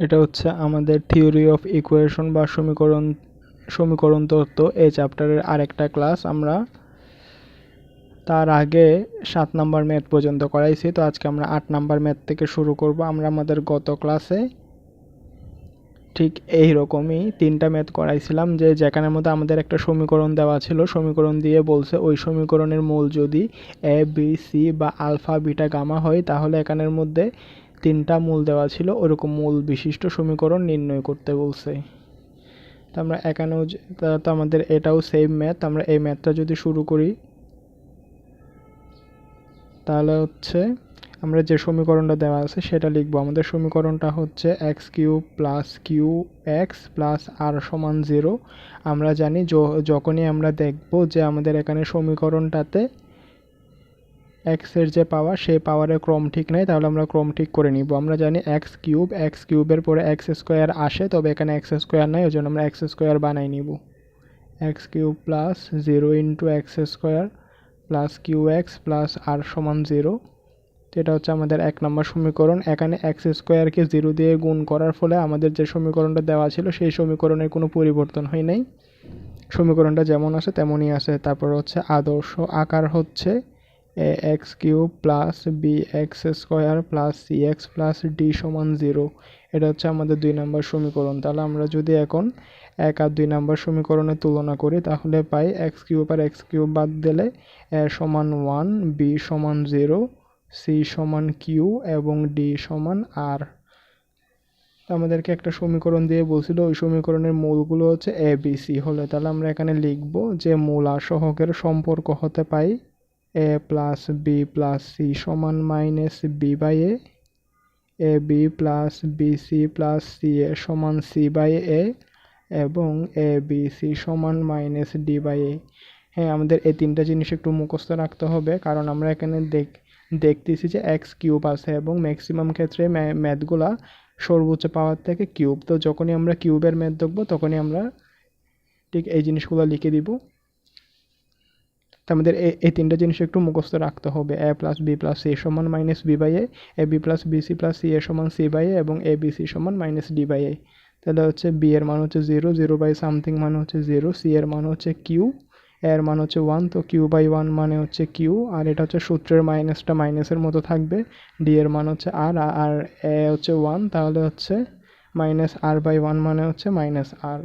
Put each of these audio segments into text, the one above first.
এটা হচ্ছে আমাদের থিওরি অফ ইকুয়েশন বা সমীকরণ সমীকরণ তত্ত্ব এই চ্যাপ্টারের আরেকটা ক্লাস আমরা তার আগে সাত নাম্বার ম্যাথ পর্যন্ত করাইছি। তো আজকে আমরা আট নাম্বার ম্যাথ থেকে শুরু করব। আমরা আমাদের গত ক্লাসে ঠিক এই রকমই তিনটা ম্যাথ করাইছিলাম যে যেখানের মধ্যে আমাদের একটা সমীকরণ দেওয়া ছিল। সমীকরণ দিয়ে বলছে ওই সমীকরণের মূল যদি এ বি সি বা আলফা, বিটা, গামা হয়, তাহলে এখানের মধ্যে তিনটা মূল দেওয়া ছিল, ওরকম মূল বিশিষ্ট সমীকরণ নির্ণয় করতে বলছে। তো আমরা এখানেও তো আমাদের এটাও সেম ম্যাথ আমরা এই ম্যাথটা যদি শুরু করি, তাহলে হচ্ছে আমরা যে সমীকরণটা দেওয়া আছে সেটা লিখব। আমাদের সমীকরণটা হচ্ছে x q plus q x plus r সমান জিরো আমরা জানি যখনই আমরা দেখব যে আমাদের এখানে সমীকরণটাতে এক্সের যে পাওয়ার সেই পাওয়ারের ক্রম ঠিক নেই, তাহলে আমরা ক্রম ঠিক করে নিব। আমরা জানি এক্স কিউব এক্স কিউবের পরে এক্স স্কোয়ার আসে, তবে এখানে এক্স স্কোয়ার নাই, ওই জন্য আমরা এক্স স্কোয়ার বানাই নিব। X cube plus zero into x square plus q x plus r সমান জিরো এটা হচ্ছে আমাদের এক নম্বর সমীকরণ। এখানে এক্স স্কোয়ারকে জিরো দিয়ে গুণ করার ফলে আমাদের যে সমীকরণটা দেওয়া ছিল, সেই সমীকরণের কোনো পরিবর্তন হয় নাই। সমীকরণটা যেমন আছে তেমনই আছে তারপর হচ্ছে আদর্শ আকার হচ্ছে a x cube plus b x square plus c x plus d সমান জিরো। এটা হচ্ছে আমাদের দুই নম্বর সমীকরণ। তাহলে আমরা যদি এখন এক আর দুই নম্বর সমীকরণের তুলনা করি, তাহলে পাই এক্স কিউব আর এক্স কিউব বাদ দিলে এ সমান ওয়ান, বি সমান জিরো, সি সমান কিউ এবং ডি সমান আর। আমাদেরকে একটা সমীকরণ দিয়ে বলছিল, ওই সমীকরণের মূলগুলো হচ্ছে এ বি সি হলে। তাহলে আমরা এখানে লিখব যে মূল আর সহকের সম্পর্ক হতে পাই a plus b plus c সমান minus b by a a b plus b c plus c a সমান সি বাই এ, এবং এ বি সি সমান মাইনাস ডি বাই এ। হ্যাঁ আমাদের এই তিনটা জিনিস একটু মুখস্থ রাখতে হবে, কারণ আমরা এখানে দেখ, দেখতেছি যে এক্স কিউব আছে এবং ম্যাক্সিমাম ক্ষেত্রে ম্যাথগুলা সর্বোচ্চ পাওয়ার থেকে কিউব। তো যখনই আমরা কিউবের ম্যাথ দেখব, তখনই আমরা ঠিক এই জিনিসগুলো লিখে দিব। আমাদের এই তিনটা জিনিস একটু মুখস্থ রাখতে হবে। A plus b plus c সমান minus b by a b plus b c plus c a সমান সি বাই এ এবং এ বি সি সমান মাইনাস ডি বাই এ তাহলে হচ্ছে বি এর মান হচ্ছে জিরো জিরো বাই সামথিং মানে হচ্ছে জিরো সি এর মান হচ্ছে কিউ এর মান হচ্ছে ওয়ান তো কিউ বাই ওয়ান মানে হচ্ছে কিউ আর এটা হচ্ছে সূত্রের মাইনাসটা মাইনাসের মতো থাকবে। ডি এর মান হচ্ছে আর আর এ হচ্ছে ওয়ান তাহলে হচ্ছে মাইনাস আর বাই ওয়ান মানে হচ্ছে মাইনাস আর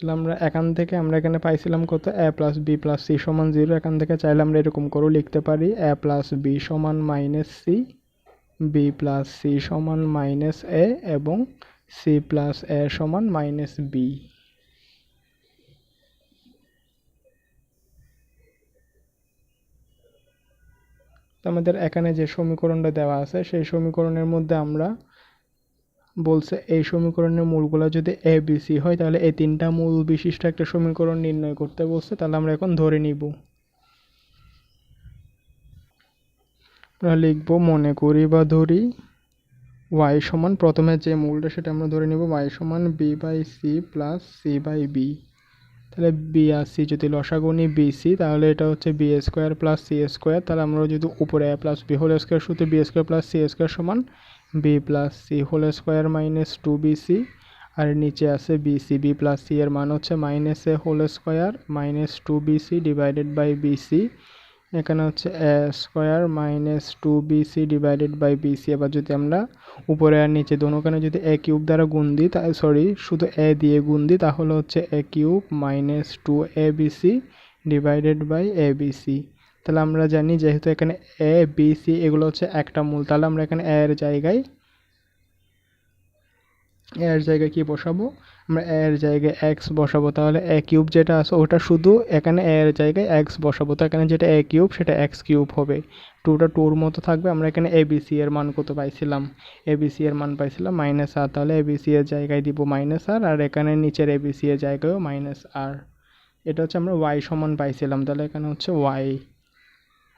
তাহলে আমরা এখান থেকে, আমরা এখানে পাইছিলাম কত? A plus b plus c সমান জিরো এখান থেকে চাইলে আমরা এরকম করেও লিখতে পারি। এ প্লাস বি সমান minus c b plus c সমান মাইনাস এ এবং সি প্লাস এ সমান মাইনাস বি আমাদের এখানে যে সমীকরণটা দেওয়া আছে, সেই সমীকরণের মধ্যে আমরা বলছে, এই সমীকরণের মূলগুলো যদি এ বি সি হয়, তাহলে এই তিনটা মূল বিশিষ্ট একটা সমীকরণ নির্ণয় করতে বলছে, তাহলে আমরা এখন ধরে নিব। আমরা লিখব, মনে করি বা ধরি ওয়াই সমান প্রথমে যে মূলটা সেটা আমরা ধরে নিব ওয়াই সমান b by c plus c by b তাহলে বি আর সি যদি লসাগুনি বি সি তাহলে এটা হচ্ছে b square plus c square তাহলে আমরা যদি উপরে a plus b whole square সূত্রে b square plus c square সমান b plus c whole square minus two b c আর নিচে আছে b c b plus c এর মান হচ্ছে minus a whole square minus two b c divided by b c এখানে হচ্ছে a square minus two b c divided by b c এবার যদি আমরা উপরে আর নিচে দোনোখানে যদি এ কিউব দ্বারা গুণ দিই, তা সরি শুধু এ দিয়ে গুণ দিই, তাহলে হচ্ছে a cube minus two a b c divided by a b c তাহলে আমরা জানি যেহেতু এখানে এ বি সি এগুলো হচ্ছে একটা মূল, তাহলে আমরা এখানে এর জায়গায় এর জায়গায় কি বসাবো? আমরা এর জায়গায় এক্স বসাবো, তাহলে এ কিউব যেটা আছে ওটা শুধু এখানে এর জায়গায় এক্স বসাবো, তো এখানে যেটা এ কিউব সেটা এক্স কিউব হবে। টুটা টুর মতো থাকবে, আমরা এখানে এ বি সি এর মান কত পাইছিলাম? এ বি সি এর মান পাইছিলাম মাইনাস আর তাহলে এ বি সি এর জায়গায় দিব মাইনাস আর আর এখানে নিচের এ বি সি এর জায়গায়ও মাইনাস আর এটা হচ্ছে আমরা ওয়াই সমান পাইছিলাম, তাহলে এখানে হচ্ছে ওয়াই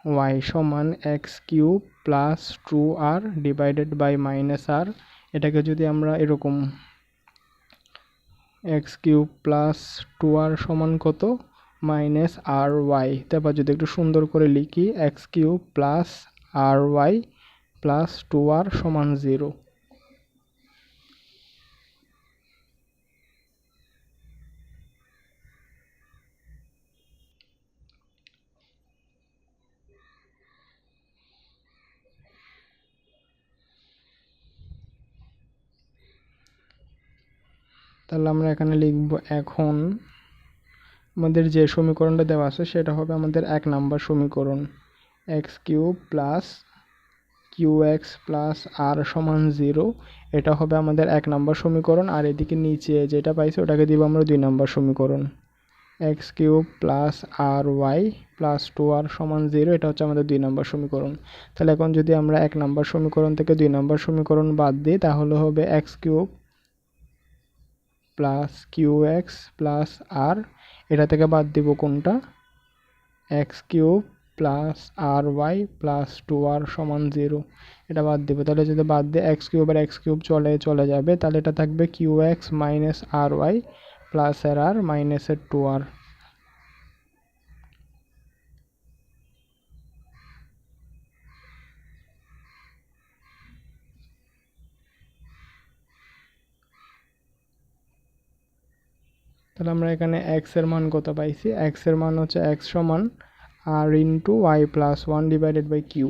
ওয়াই সমান x cube plus two r divided by minus r এটাকে যদি আমরা এরকম x cube plus two r সমান কত? মাইনাস আর ওয়াই তারপর যদি একটু সুন্দর করে লিখি x cube plus r y plus two r সমান জিরো তাহলে আমরা এখানে লিখব এখন আমাদের যে সমীকরণটা দেওয়া আছে সেটা হবে আমাদের এক নাম্বার সমীকরণ। X cube plus q x plus r সমান জিরো, এটা হবে আমাদের এক নাম্বার সমীকরণ। আর এদিকে নিচে যেটা পাইছি ওটাকে দিব আমরা দুই নাম্বার সমীকরণ। X cube plus r y plus two r সমান জিরো, এটা হচ্ছে আমাদের দুই নম্বর সমীকরণ। তাহলে এখন যদি আমরা এক নম্বর সমীকরণ থেকে দুই নম্বর সমীকরণ বাদ দিই, তাহলে হবে x cube plus q x plus r এটা থেকে বাদ দিব কোনটা? X cube plus r y plus two r সমান জিরো এটা বাদ দিব। তাহলে যদি বাদ দিয়ে এক্স কিউব আর এক্স কিউব চলে চলে যাবে, তাহলে এটা থাকবে q x minus r y plus এর আর মাইনাসের টু আর তাহলে আমরা এখানে এক্সের মান কত পাইছি? এক্সের মান হচ্ছে এক্স সমান r into y plus one divided by q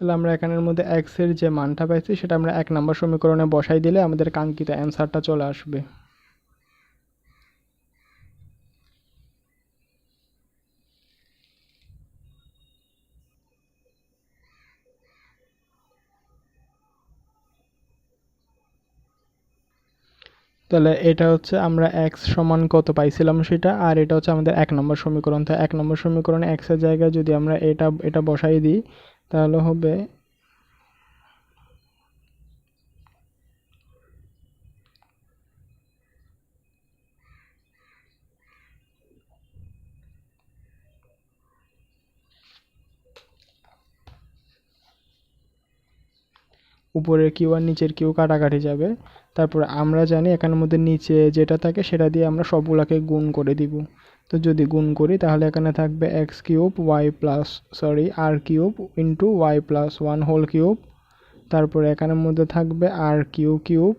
তাহলে আমরা এখানের মধ্যে এক্সের যে মানটা পাইছি, সেটা আমরা এক নম্বর সমীকরণে বসাই দিলে আমাদের কাঙ্ক্ষিত অ্যান্সারটা চলে আসবে। তাহলে এটা হচ্ছে আমরা এক্স সমান কত পাইছিলাম সেটা, আর এটা হচ্ছে আমাদের এক নম্বর সমীকরণ। তো এক নম্বর সমীকরণে এক্সের জায়গায় যদি আমরা এটা এটা বসাই দিই তাহলে হবে উপরের কিউ আর নিচের কিউ কাটাকাটি যাবে। তারপর আমরা জানি এখানের মধ্যে নিচে যেটা থাকে সেটা দিয়ে আমরা সবগুলাকে গুণ করে দিব। তো যদি গুণ করি, তাহলে এখানে থাকবে x cube y plus sorry r cube into y plus one whole cube. তারপরে এখানের মধ্যে থাকবে আর q cube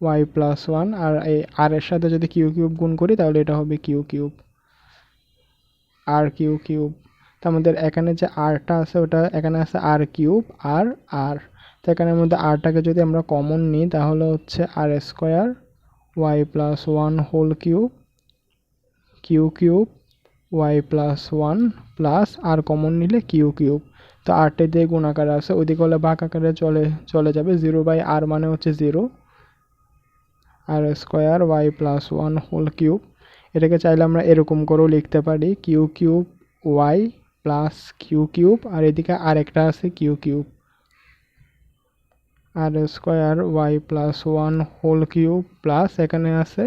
y plus one আর এই আর এর সাথে যদি কিউ কিউব গুণ করি, তাহলে এটা হবে কিউ কিউব আর কিউ কিউব। তো আমাদের এখানে যে আরটা আছে, ওটা এখানে আছে আর কিউব আর আর তো এখানের মধ্যে আরটাকে যদি আমরা কমন নিই, তাহলে হচ্ছে r square y plus one whole cube q cube, y plus one plus r common নিলে কিউ কিউব। তো আরটে দিয়ে গুণ আকারে আছে, ওইদিকে হলে বাক আকারে চলে চলে যাবে জিরো বাই আর মানে হচ্ছে zero. R square y plus one whole cube. এটাকে চাইলে আমরা এরকম করেও লিখতে পারি, q cube, y plus q cube, আর এদিকে আরেকটা আছে q cube. R square y plus one whole cube plus এখানে আছে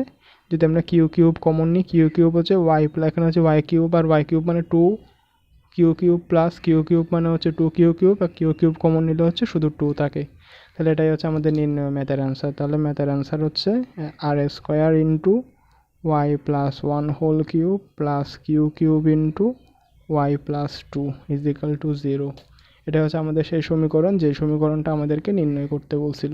যদি আমরা কিউ কিউব কমন নিই কিউ কিউব হচ্ছে ওয়াই এখানে হচ্ছে ওয়াই কিউব আর ওয়াই কিউব মানে two q cube plus q cube মানে হচ্ছে টু কিউ কিউব আর কিউ কিউব কমন নিলে হচ্ছে শুধু টু থাকে। তাহলে এটাই হচ্ছে আমাদের নির্ণয় ম্যাথের অ্যান্সার তাহলে ম্যাথের অ্যান্সার হচ্ছে r square into y plus one whole cube plus q cube into y plus two is equal to zero এটা হচ্ছে আমাদের সেই সমীকরণ, যে সমীকরণটা আমাদেরকে নির্ণয় করতে বলছিল।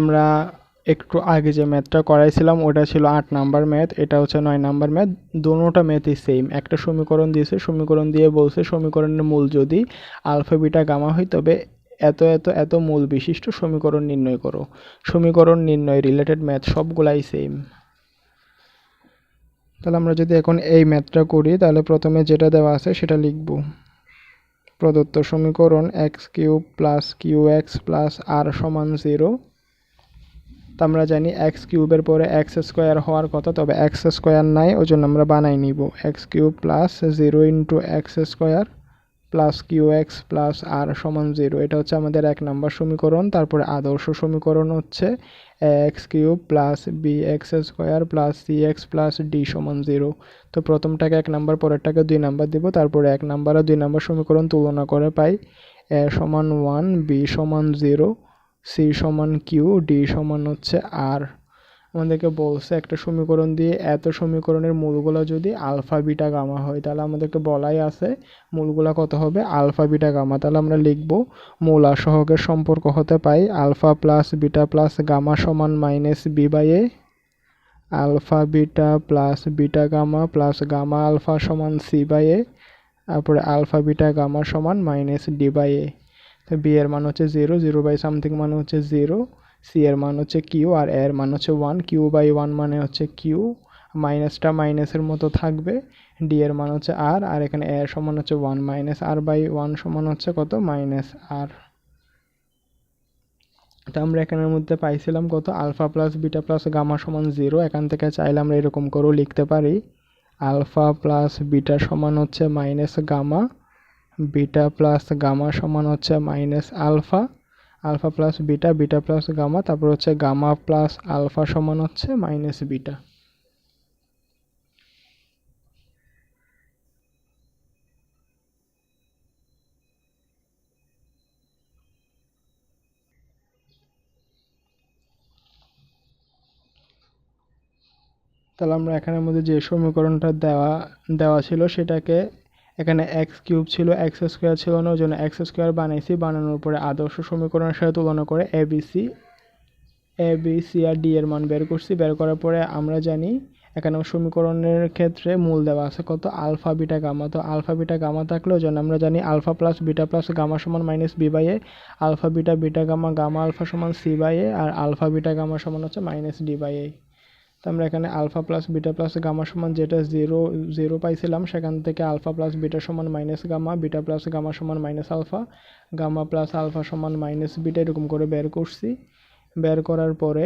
আমরা একটু আগে যে ম্যাথটা করাইছিলাম, ওটা ছিল আট নাম্বার ম্যাথ এটা হচ্ছে নয় নাম্বার ম্যাথ দোনোটা ম্যাথই সেম একটা সমীকরণ দিয়েছে, সমীকরণ দিয়ে বলছে সমীকরণের মূল যদি আলফা বিটা গামা হয়, তবে এত এত এত মূল বিশিষ্ট সমীকরণ নির্ণয় করো। সমীকরণ নির্ণয় রিলেটেড ম্যাথ সবগুলাই সেম তাহলে আমরা যদি এখন এই ম্যাথটা করি, তাহলে প্রথমে যেটা দেওয়া আছে, সেটা লিখব। প্রদত্ত সমীকরণ x cube plus q x plus r সমান জিরো তো আমরা জানি এক্স কিউবের পরে এক্স স্কোয়ার হওয়ার কথা, তবে এক্স স্কোয়ার নাই ওই জন্য আমরা বানাই নিব। X cube plus zero into x square plus q x plus r সমান জিরো এটা হচ্ছে আমাদের এক নম্বর সমীকরণ, তারপরে আদর্শ সমীকরণ হচ্ছে x cube plus b x square plus c x plus d সমান জিরো তো প্রথমটাকে এক নাম্বার, পরেরটাকে দুই নাম্বার দিব, তারপরে এক নাম্বার আর দুই নাম্বার সমীকরণ তুলনা করে পাই, এ সমান ওয়ান বি সমান জিরো সি সমান কিউ ডি সমান হচ্ছে আর আমাদেরকে বলছে একটা সমীকরণ দিয়ে এত সমীকরণের মূলগুলো যদি আলফা, বিটা, গামা হয়, তাহলে আমাদেরকে বলাই আছে মূলগুলা কত হবে? Alpha, beta, gamma. তাহলে আমরা লিখব মূল আর সহগের সম্পর্ক হতে পাই alpha plus, beta plus, gamma সমান minus b by a alpha, beta plus, beta, gamma plus, gamma alpha সমান সি বাই এ তারপরে আলফা, বিটা, গামা সমান মাইনাস ডি বাই এ তো বি এর মান হচ্ছে জিরো জিরো বাই সামথিং মানে হচ্ছে জিরো সি এর মান হচ্ছে কিউ আর এর মান হচ্ছে ওয়ান কিউ বাই ওয়ান মানে হচ্ছে কিউ মাইনাসটা মাইনাসের মতো থাকবে। ডি এর মান হচ্ছে আর আর এখানে এর সমান হচ্ছে one minus r by one সমান হচ্ছে কত? মাইনাস আর তো আমরা এখানের মধ্যে পাইছিলাম কত? Alpha plus beta plus gamma সমান জিরো এখান থেকে চাইলে আমরা এরকম করেও লিখতে পারি। আলফা প্লাস বিটা সমান হচ্ছে minus gamma beta plus gamma সমান হচ্ছে minus alpha. Alpha plus beta beta plus gamma, তারপর হচ্ছে গামা প্লাস আলফা সমান হচ্ছে মাইনাস বিটা। তাহলে আমরা এখানের মধ্যে যে সমীকরণটা দেওয়া দেওয়া ছিল সেটাকে এখানে এক্স কিউব ছিল এক্স স্কোয়ার ছিল না, ওই জন্য এক্স স্কোয়ার বানাইছি। বানানোর পরে আদর্শ সমীকরণের সাথে তুলনা করে a b c a b c R d এর মান বের করছি। বের করার পরে আমরা জানি এখানে সমীকরণের ক্ষেত্রে মূল দেওয়া আছে কত? Alpha, beta, gamma. তো আলফা, বিটা, গামা থাকলে ওই জন্য আমরা জানি alpha plus beta plus gamma সমান minus b by a alpha, beta beta, gamma gamma, alpha সমান সি বাই এ আর আলফা, বিটা, গামা সমান হচ্ছে মাইনাস ডি বাই এ তো আমরা এখানে alpha plus beta plus gamma সমান যেটা জিরো জিরো পাইছিলাম, সেখান থেকে আলফা প্লাস বিটা সমান minus gamma, beta plus gamma সমান minus alpha, gamma plus alpha সমান মাইনাস বিটা এরকম করে বের করছি। বের করার পরে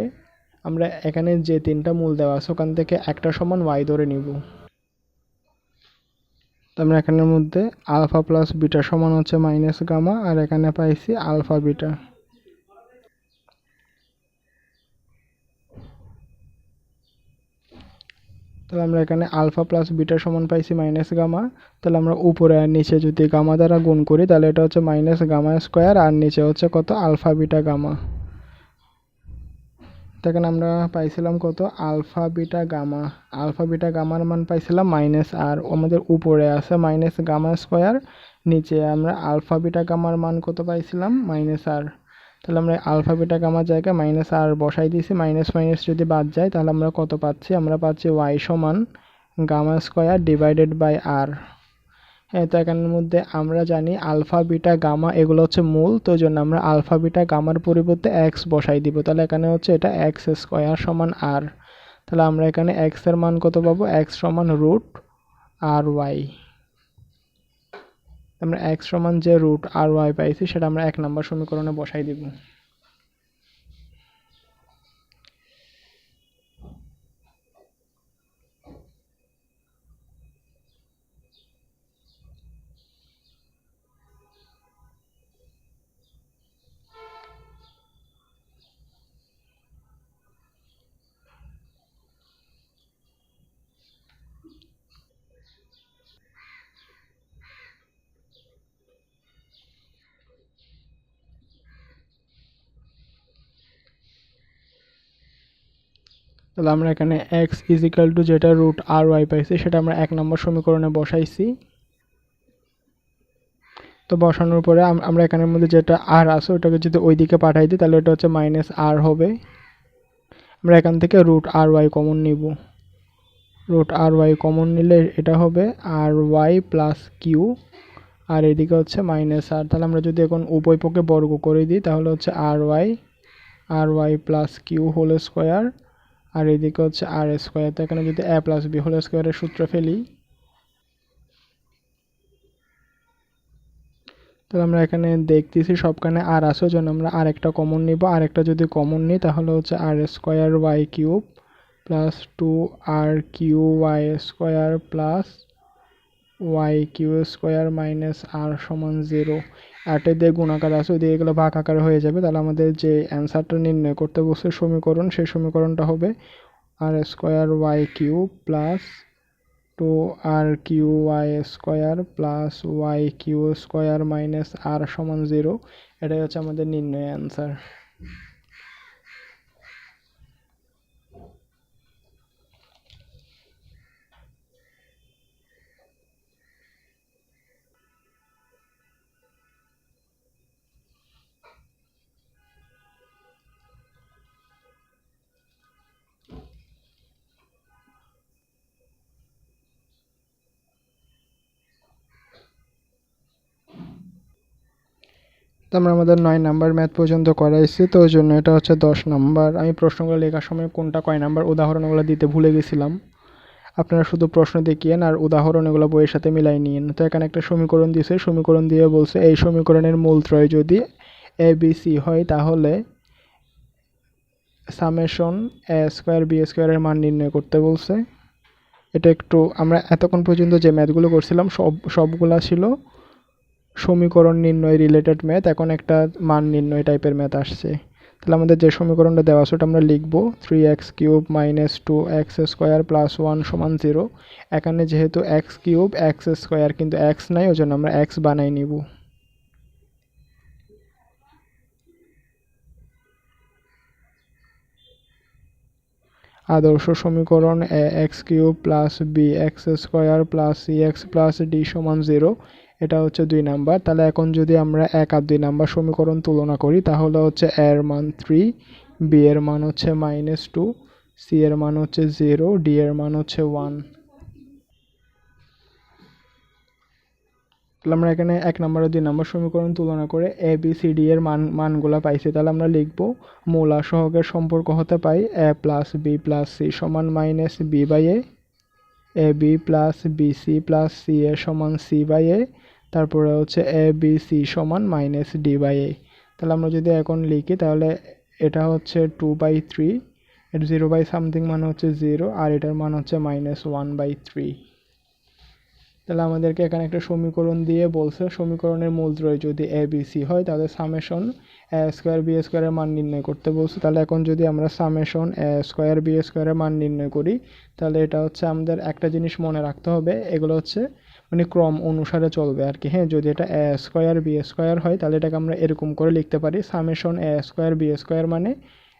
আমরা এখানে যে তিনটা মূল দেওয়া আছে, ওখান থেকে একটা সমান ওয়াই ধরে নিব। তো আমরা এখানের মধ্যে আলফা প্লাস বিটা সমান হচ্ছে মাইনাস গামা, আর এখানে পাইছি আলফা বিটা। তাহলে আমরা এখানে আলফা প্লাস বিটা সমান পাইছি মাইনাস গামা। তাহলে আমরা উপরে আর নিচে যদি গামা দ্বারা গুণ করি, তাহলে এটা হচ্ছে মাইনাস গামা স্কোয়ার, আর নিচে হচ্ছে কত? Alpha beta gamma. এখানে আমরা পাইছিলাম কত? Alpha beta gamma. Alpha beta গামার মান পাইছিলাম মাইনাস, আর আমাদের উপরে আছে মাইনাস গামা স্কোয়ার, নিচে আমরা আলফা বিটা গামার মান কত পাইছিলাম? Minus r. তাহলে আমরা আলফা, বিটা গামার জায়গায় মাইনাস আর বসাই দিয়েছি, মাইনাস মাইনাস যদি বাদ যায়, তাহলে আমরা কত পাচ্ছি? আমরা পাচ্ছি ওয়াই সমান gamma square divided by r হ্যাঁ তো এখানের মধ্যে আমরা জানি আলফা, বিটা, গামা এগুলো হচ্ছে মূল, তো জন্য আমরা আলফা, বিটা, গামার পরিবর্তে এক্স বসাই দিব। তাহলে এখানে হচ্ছে এটা এক্স স্কোয়ার সমান আর তাহলে আমরা এখানে এক্সের মান কত পাবো? এক্স সমান রুট আর ওয়াই আমরা এক্স সমান যে রুট আর ওয়াই পাইছি, সেটা আমরা এক নম্বর সমীকরণে বসাই দিব। তাহলে আমরা এখানে এক্স ইজিক্যাল টু যেটা রুট আর ওয়াই পাইছি, সেটা আমরা এক নম্বর সমীকরণে বসাইছি। তো বসানোর পরে আমরা এখানের মধ্যে যেটা আর আছে, ওটাকে যদি ওই দিকে পাঠাই দিই, তাহলে ওটা হচ্ছে মাইনাস আর হবে। আমরা এখান থেকে রুট আর ওয়াই কমন নিব। রুট আর ওয়াই কমন নিলে এটা হবে আর ওয়াই প্লাস কিউ আর এদিকে হচ্ছে মাইনাস আর তাহলে আমরা যদি এখন উভয় পক্ষে বর্গ করে দিই, তাহলে হচ্ছে r y r y plus q whole square আর এদিকে হচ্ছে আর স্কোয়ার তো এখানে যদি এ প্লাস বি হোল স্কোয়ারের সূত্র ফেলি, তাহলে আমরা এখানে দেখতেছি সবখানে আর আছে জন্য আমরা আরেকটা কমন নিব। আরেকটা যদি কমন নিই, তাহলে হচ্ছে r square y cube plus two r q y square plus y q square minus r সমান জিরো আটে দিয়ে গুণাকার আছে ওদিকে এগুলো ভাগ আকার হয়ে যাবে। তাহলে আমাদের যে অ্যান্সারটা নির্ণয় করতে বসে সমীকরণ, সেই সমীকরণটা হবে r square y q plus two r q y square plus y q square minus r সমান জিরো। এটাই হচ্ছে আমাদের নির্ণয় অ্যান্সার। আমরা আমাদের নয় নাম্বার ম্যাথ পর্যন্ত করাইছি, তো ওই জন্য এটা হচ্ছে দশ নাম্বার। আমি প্রশ্নগুলো লেখার সময় কোনটা কয় নাম্বার, উদাহরণগুলো দিতে ভুলে গেছিলাম। আপনারা শুধু প্রশ্ন দেখিয়েন আর উদাহরণ এগুলো বইয়ের সাথে মিলাই নিয়েন। তো এখানে একটা সমীকরণ দিয়েছে সমীকরণ দিয়ে বলছে, এই সমীকরণের মূল ত্রয় যদি এ বি সি হয়, তাহলে সামেশন এ স্কোয়ার বি স্কোয়ারের মান নির্ণয় করতে বলছে। এটা একটু, আমরা এতক্ষণ পর্যন্ত যে ম্যাথগুলো করছিলাম, সব, সবগুলা ছিল সমীকরণ নির্ণয় রিলেটেড ম্যাথ এখন একটা মান নির্ণয় টাইপের ম্যাথ আসছে। তাহলে আমাদের যে সমীকরণটা দেওয়া আছে ওটা আমরা লিখব three x cube minus two x square plus one সমান জিরো এখানে যেহেতু এক্স কিউব এক্স স্কোয়ার কিন্তু এক্স নাই, ওই জন্য আমরা এক্স বানাই নিব। আদর্শ সমীকরণ, a x cube plus b x square plus c x plus d সমান জিরো এটা হচ্ছে দুই নাম্বার। তাহলে এখন যদি আমরা এক আর দুই নাম্বার সমীকরণ তুলনা করি, তাহলে হচ্ছে এর মান থ্রি বি এর মান হচ্ছে মাইনাস টু সি এর মান হচ্ছে জিরো ডি এর মান হচ্ছে ওয়ান তাহলে আমরা এখানে এক নম্বর দুই নম্বর সমীকরণ তুলনা করে এ বি সি ডি এর মান, মানগুলো পাইছি। তাহলে আমরা লিখব মূলা সহগের সম্পর্ক হতে পাই a plus b plus c সমান minus b by a b plus b c plus c a সমান সি বাই এ তারপরে হচ্ছে এ বি সি সমান মাইনাস ডি বাই এ তাহলে আমরা যদি এখন লিখি, তাহলে এটা হচ্ছে টু বাই থ্রি এটা জিরো বাই সামথিং মানে হচ্ছে জিরো আর এটার মান হচ্ছে মাইনাস ওয়ান বাই থ্রি তাহলে আমাদেরকে এখানে একটা সমীকরণ দিয়ে বলছে, সমীকরণের মূল মূলদ্রয় যদি এ বি সি হয়, তাহলে সামেশন এ স্কোয়ার বি স্কোয়ারের মান নির্ণয় করতে বলছে। তাহলে এখন যদি আমরা সামেশন এ স্কোয়ার বি স্কোয়ারের মান নির্ণয় করি, তাহলে এটা হচ্ছে আমাদের একটা জিনিস মনে রাখতে হবে, এগুলো হচ্ছে মানে ক্রম অনুসারে চলবে আর কি। হ্যাঁ যদি এটা এ স্কোয়ার বি স্কোয়ার হয়, তাহলে এটাকে আমরা এরকম করে লিখতে পারি। Summation a square b square মানে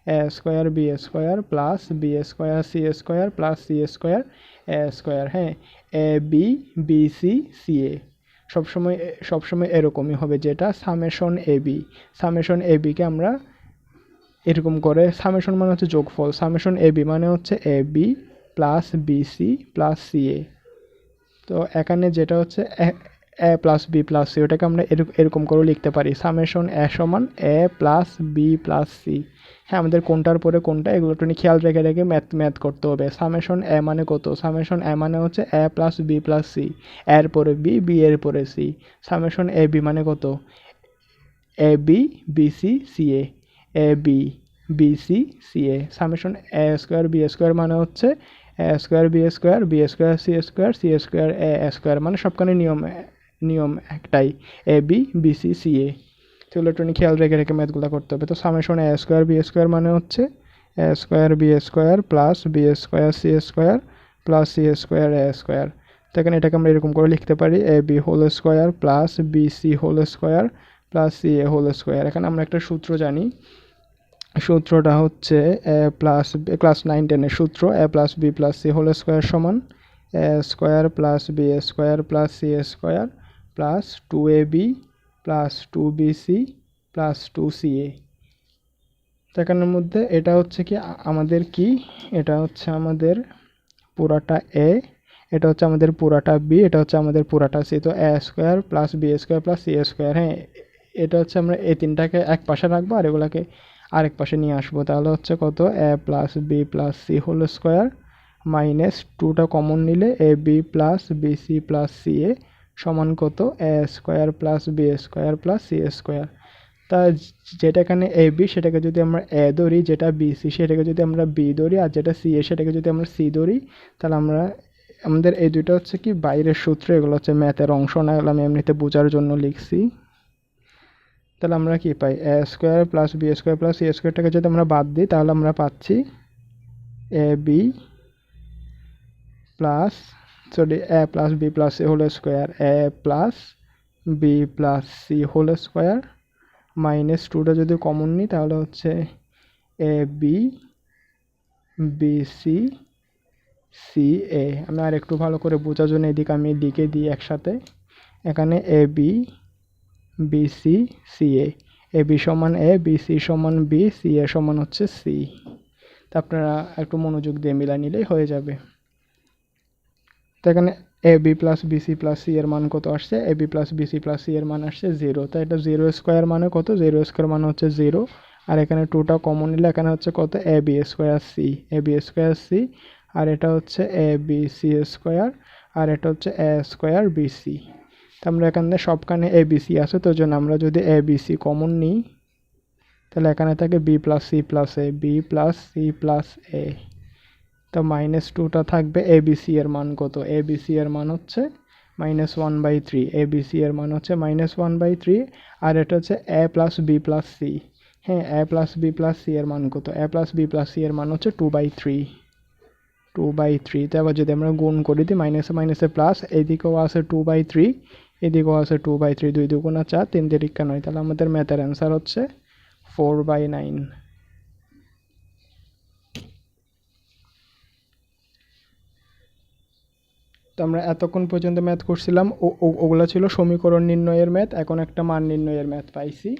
a square b square plus b square c square plus c square a square হ্যাঁ a b b c c a সবসময় সবসময় এরকমই হবে যেটা summation a b summation a বিকে আমরা এরকম করে সামেশন মানে হচ্ছে যোগফল। সামেশন এ বি মানে হচ্ছে A B plus B C plus C A তো এখানে যেটা হচ্ছে A plus B plus C ওটাকে আমরা এরকম করেও লিখতে পারি। সামেশন এ সমান A plus B plus C হ্যাঁ আমাদের কোনটার পরে কোনটা, এগুলো একটু খেয়াল রেখে রেখে ম্যাথ ম্যাথ করতে হবে। সামেশন এ মানে কত? সামেশন এ মানে হচ্ছে A plus B plus C এর পরে বি বি এর পরে সি সামেশন এ বি মানে কত? A B B C C A A B B C C A summation A square B square মানে হচ্ছে A square B square B square C square C square A square মানে সবখানে নিয়ম নিয়ম একটাই A B B C C A তো electronic খেয়াল রেখে রেখে ম্যাথগুলো করতে হবে তো summation A square B square মানে হচ্ছে A square B square plus B square C square plus C square A square তো এখানে এটাকে আমরা এরকম করে লিখতে পারি A B whole square plus B C whole square plus C A whole square এখানে আমরা একটা সূত্র জানি সূত্রটা হচ্ছে এ প্লাস ক্লাস নাইন টেনের সূত্র, A plus B plus C whole square সমান, A square plus B square plus C square plus two A B plus two B C plus two C A. এখানের মধ্যে এটা হচ্ছে কি আমাদের কি? এটা হচ্ছে আমাদের পুরাটা এ, এটা হচ্ছে আমাদের পুরাটা বি, এটা হচ্ছে আমাদের পুরাটা সি। তো A square plus B square plus C square হ্যাঁ এটা হচ্ছে আমরা এই তিনটাকে এক পাশে রাখব আর এগুলাকে আরেক পাশে নিয়ে আসব, তাহলে হচ্ছে কত? A plus B plus C whole square minus টুটা কমন নিলে A B plus B C plus C A সমান কত? A square plus B square plus C square তা যেটা এখানে এ বি সেটাকে যদি আমরা এ ধরি, যেটা বি সি সেটাকে যদি আমরা বি ধরি, আর যেটা সি এ সেটাকে যদি আমরা সি ধরি, তাহলে আমরা, আমাদের এই দুইটা হচ্ছে কি বাইরের সূত্র, এগুলো হচ্ছে ম্যাথের অংশ, না এগুলো আমি এমনিতে বোঝার জন্য লিখছি। তাহলে আমরা কি পাই? A square plus B square plus C স্কোয়ারটাকে যদি আমরা বাদ দিই, তাহলে আমরা পাচ্ছি A B plus sorry A plus B plus C whole square A plus B plus C whole square minus টুটা যদি কমন নিই, তাহলে হচ্ছে A B B C C A আমি আর একটু ভালো করে বোঝার জন্য এদিকে আমি লিখে দিই একসাথে। এখানে A B B C C A B সমান এ বি সি সমান বি সি এ সমান হচ্ছে সি তা আপনারা একটু মনোযোগ দিয়ে মিলা নিলেই হয়ে যাবে। তো এখানে A B plus BC plus C এর মান কত আসছে? A B plus BC plus C এর মান আসছে জিরো তো এটা জিরো স্কোয়ার মানে কত? জিরো স্কোয়ার মানে হচ্ছে জিরো আর এখানে টুটা কমন নিলে এখানে হচ্ছে কত? A B square C A B square C আর এটা হচ্ছে এ বি সি স্কোয়ার আর এটা হচ্ছে এ স্কোয়ার বিসি তো আমরা এখানে সবখানে এ বি সি আছে, তো জন্য আমরা যদি এ বি সি কমন নিই, তাহলে এখানে থাকে B plus C plus A B plus C plus A তো মাইনাস টুটা থাকবে এ বি সি এর মান কত? এ বি সি এর মান হচ্ছে minus one by three A B C এর মান হচ্ছে মাইনাস ওয়ান বাই থ্রি আর এটা হচ্ছে A plus B plus C হ্যাঁ A plus B plus C এর মান কত? A plus B plus C এর মান হচ্ছে two by three two by থ্রিতে আবার যদি আমরা গুণ করে দিই মাইনাসে মাইনাসে প্লাস এদিকেও আছে টু বাই থ্রি এদিকেও আছে টু বাই থ্রি দুই দুগুণা চার, তিন দিরিকা নয়। তাহলে আমাদের ম্যাথের অ্যান্সার হচ্ছে ফোর বাই নাইন তো আমরা এতক্ষণ পর্যন্ত ম্যাথ করছিলাম ওগুলো ছিল সমীকরণ নির্ণয়ের ম্যাথ এখন একটা মান নির্ণয়ের ম্যাথ পাইছি।